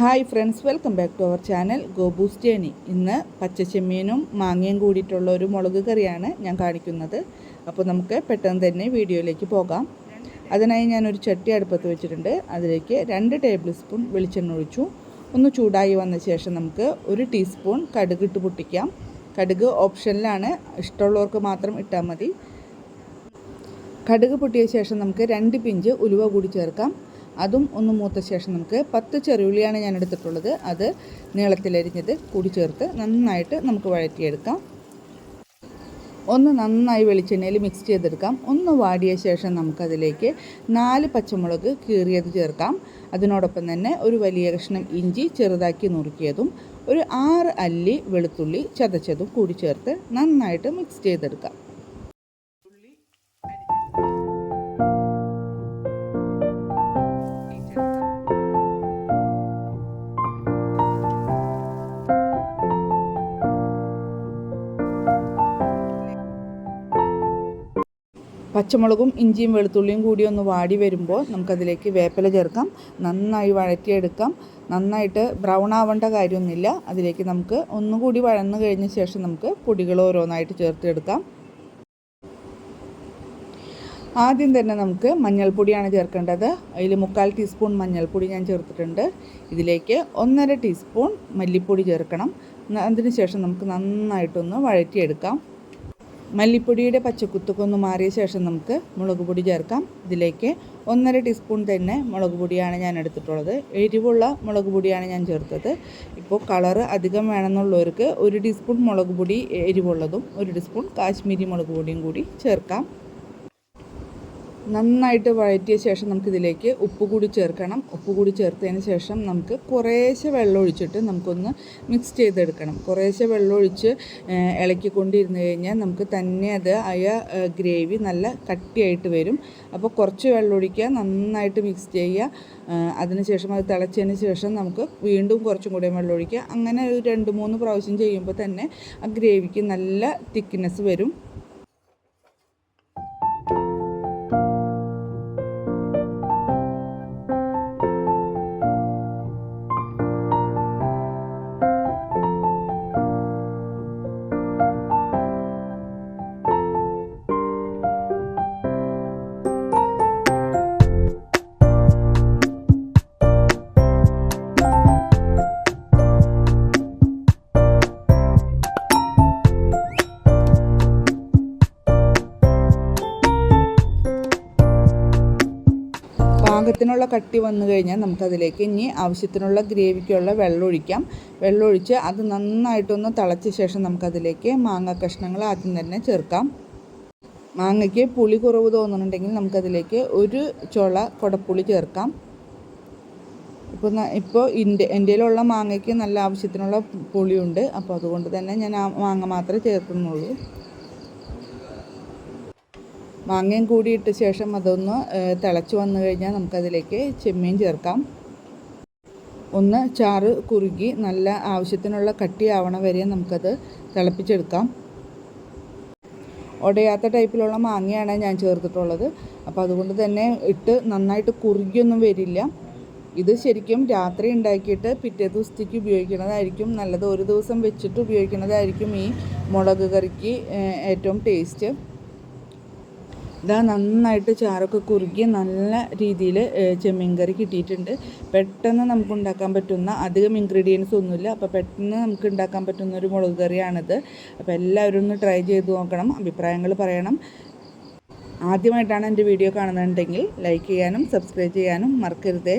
Hi friends welcome back to our channel Gobu's journey. ഇന്ന് പച്ചച്ചെമ്മീനും മാങ്ങയും കൂടിയിട്ടുള്ള ഒരു മുളക് കറിയാണ് ഞാൻ കാണിക്കുന്നത്. അപ്പോൾ നമുക്ക് പെട്ടെന്ന് തന്നെ വീഡിയോയിലേക്ക് പോകാം. അതിനായി ഞാനൊരു ചട്ടി അടുപ്പത്ത് വെച്ചിട്ടുണ്ട്. അതിലേക്ക് രണ്ട് ടേബിൾ സ്പൂൺ വെളിച്ചെണ്ണ ഒഴിച്ചു. ഒന്ന് ചൂടായി വന്ന ശേഷം നമുക്ക് ഒരു ടീസ്പൂൺ കടുക് ഇട്ട് പൊട്ടിക്കാം. കടുക് ഓപ്ഷനിലാണ്. ഇഷ്ടമുള്ളവർക്ക് മാത്രം ഇട്ടാൽ മതി. കടുക് പൊട്ടിയ ശേഷം നമുക്ക് രണ്ട് പിഞ്ച് ഉലുവ കൂടി ചേർക്കാം. അതും ഒന്ന് മൂത്ത ശേഷം നമുക്ക് പത്ത് ചെറുള്ളിയാണ് ഞാൻ എടുത്തിട്ടുള്ളത്. അത് നീളത്തിലരിഞ്ഞത് കൂടി ചേർത്ത് നന്നായിട്ട് നമുക്ക് വഴറ്റിയെടുക്കാം. ഒന്ന് നന്നായി വെളിച്ചെണ്ണയിൽ മിക്സ് ചെയ്തെടുക്കാം. ഒന്ന് വാടിയ ശേഷം നമുക്കതിലേക്ക് നാല് പച്ചമുളക് കീറിയത് ചേർക്കാം. അതിനോടൊപ്പം തന്നെ ഒരു വലിയ കഷ്ണം ഇഞ്ചി ചെറുതാക്കി നുറുക്കിയതും ഒരു ആറ് അല്ലി വെളുത്തുള്ളി ചതച്ചതും കൂടി ചേർത്ത് നന്നായിട്ട് മിക്സ് ചെയ്തെടുക്കാം. പച്ചമുളകും ഇഞ്ചിയും വെളുത്തുള്ളിയും കൂടി ഒന്ന് വാടി വരുമ്പോൾ നമുക്കതിലേക്ക് വേപ്പില ചേർക്കാം. നന്നായി വഴറ്റിയെടുക്കാം. നന്നായിട്ട് ബ്രൗൺ ആവേണ്ട കാര്യമൊന്നുമില്ല. അതിലേക്ക് നമുക്ക് ഒന്നുകൂടി വഴന്നു കഴിഞ്ഞ ശേഷം നമുക്ക് പൊടികൾ ഓരോന്നായിട്ട് ചേർത്തെടുക്കാം. ആദ്യം തന്നെ നമുക്ക് മഞ്ഞൾപ്പൊടിയാണ് ചേർക്കേണ്ടത്. അതിൽ മുക്കാൽ ടീസ്പൂൺ മഞ്ഞൾപ്പൊടി ഞാൻ ചേർത്തിട്ടുണ്ട്. ഇതിലേക്ക് ഒന്നര ടീസ്പൂൺ മല്ലിപ്പൊടി ചേർക്കണം. അതിന് ശേഷം നമുക്ക് നന്നായിട്ടൊന്ന് വഴറ്റിയെടുക്കാം. മല്ലിപ്പൊടിയുടെ പച്ചക്കുത്തൊക്കെ ഒന്ന് മാറിയ ശേഷം നമുക്ക് മുളക് പൊടി ചേർക്കാം. ഇതിലേക്ക് ഒന്നര ടീസ്പൂൺ തന്നെ മുളക് പൊടിയാണ് ഞാൻ എടുത്തിട്ടുള്ളത്. എരിവുള്ള മുളക് പൊടിയാണ് ഞാൻ ചേർത്തത്. ഇപ്പോൾ കളറ് അധികം വേണമെന്നുള്ളവർക്ക് ഒരു ടീസ്പൂൺ മുളക് പൊടി എരിവുള്ളതും ഒരു ടീസ്പൂൺ കാശ്മീരി മുളക് പൊടിയും കൂടി ചേർക്കാം. നന്നായിട്ട് വഴറ്റിയ ശേഷം നമുക്കിതിലേക്ക് ഉപ്പ് കൂടി ചേർക്കണം. ഉപ്പ് കൂടി ചേർത്തതിന് ശേഷം നമുക്ക് കുറേശ്ശെ വെള്ളം ഒഴിച്ചിട്ട് നമുക്കൊന്ന് മിക്സ് ചെയ്തെടുക്കണം. കുറേശ്ശെ വെള്ളം ഒഴിച്ച് ഇളക്കിക്കൊണ്ടിരുന്ന് കഴിഞ്ഞാൽ നമുക്ക് തന്നെ അത് ആയ ഗ്രേവി നല്ല കട്ടിയായിട്ട് വരും. അപ്പോൾ കുറച്ച് വെള്ളം ഒഴിക്കുക നന്നായിട്ട് മിക്സ് ചെയ്യുക. അതിനുശേഷം അത് തിളച്ചതിന് ശേഷം നമുക്ക് വീണ്ടും കുറച്ചും കൂടി വെള്ളം ഒഴിക്കുക. അങ്ങനെ ഒരു രണ്ട് മൂന്ന് പ്രാവശ്യം ചെയ്യുമ്പോൾ തന്നെ ആ ഗ്രേവിക്ക് നല്ല തിക്നെസ് വരും. പാകത്തിനുള്ള കട്ടി വന്നു കഴിഞ്ഞാൽ നമുക്കതിലേക്ക് ഇനി ആവശ്യത്തിനുള്ള ഗ്രേവിക്കുള്ള വെള്ളം ഒഴിക്കാം. വെള്ളം ഒഴിച്ച് അത് നന്നായിട്ടൊന്ന് തിളച്ച ശേഷം നമുക്കതിലേക്ക് മാങ്ങ കഷ്ണങ്ങൾ ആദ്യം തന്നെ ചേർക്കാം. മാങ്ങയ്ക്ക് പുളി കുറവ് തോന്നുന്നുണ്ടെങ്കിൽ നമുക്കതിലേക്ക് ഒരു ചുള കുടപ്പുളി ചേർക്കാം. ഇപ്പോൾ ഇപ്പോൾ ഇന്റെ ഇന്ത്യയിലുള്ള മാങ്ങയ്ക്ക് നല്ല ആവശ്യത്തിനുള്ള പുളിയുണ്ട്. അപ്പോൾ അതുകൊണ്ട് തന്നെ ഞാൻ ആ മാങ്ങ മാത്രമേ ചേർക്കുന്നുള്ളൂ. മാങ്ങയും കൂടി ഇട്ട ശേഷം അതൊന്ന് തിളച്ച് വന്നു കഴിഞ്ഞാൽ നമുക്കതിലേക്ക് ചെമ്മീൻ ചേർക്കാം. ഒന്ന് ചാറ് കുറുകി നല്ല ആവശ്യത്തിനുള്ള കട്ടിയാവണ വരെ നമുക്കത് തിളപ്പിച്ചെടുക്കാം. ഉടയാത്ത ടൈപ്പിലുള്ള മാങ്ങയാണ് ഞാൻ ചേർത്തിട്ടുള്ളത്. അപ്പോൾ അതുകൊണ്ട് തന്നെ ഇട്ട് നന്നായിട്ട് കുറുകിയൊന്നും വരില്ല. ഇത് ശരിക്കും രാത്രി ഉണ്ടാക്കിയിട്ട് പിറ്റേ ദിവസത്തേക്ക് ഉപയോഗിക്കുന്നതായിരിക്കും നല്ലത് ഒരു ദിവസം വെച്ചിട്ട് ഉപയോഗിക്കുന്നതായിരിക്കും ഈ മുളക് കറിക്ക് ഏറ്റവും ടേസ്റ്റ്. ഇതാ നന്നായിട്ട് ചാറൊക്കെ കുറുകി നല്ല രീതിയിൽ ചെമ്മീൻ കറി കിട്ടിയിട്ടുണ്ട്. പെട്ടെന്ന് നമുക്ക് ഉണ്ടാക്കാൻ പറ്റുന്ന അധികം ഇൻഗ്രീഡിയൻസ് ഒന്നുമില്ല. അപ്പോൾ പെട്ടെന്ന് നമുക്ക് ഉണ്ടാക്കാൻ പറ്റുന്ന ഒരു മുളക് കറിയാണിത്. അപ്പോൾ എല്ലാവരും ഒന്ന് ട്രൈ ചെയ്ത് നോക്കണം. അഭിപ്രായങ്ങൾ പറയണം. ആദ്യമായിട്ടാണ് എന്റെ വീഡിയോ കാണുന്നുണ്ടെങ്കിൽ ലൈക്ക് ചെയ്യാനും സബ്സ്ക്രൈബ് ചെയ്യാനും മറക്കരുതേ.